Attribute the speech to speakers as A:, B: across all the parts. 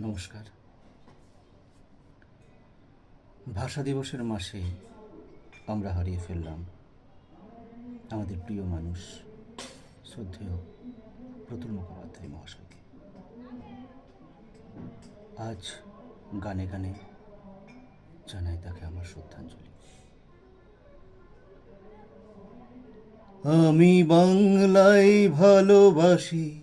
A: নমস্কার। ভাষা দিবসের মাসে আমরা হারিয়ে ফেললাম আমাদের প্রিয় মানুষ, শ্রদ্ধেয় প্রতুল মুখোপাধ্যায় মহাশয়কে। আজ গানে গানে জানাই তাকে আমার শ্রদ্ধাঞ্জলি। আমি বাংলায় ভালোবাসি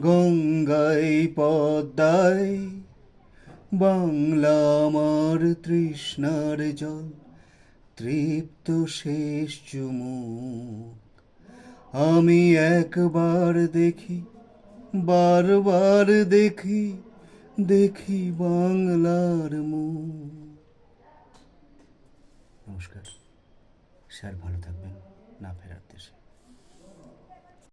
A: গঙ্গায় পদ্মায় বাংলা আমার তৃষ্ণার জল, তৃপ্ত শেষ চুমুক। আমি একবার দেখি, বারবার দেখি দেখি বাংলার মুখ। নমস্কার, স্যার ভালো থাকবেন।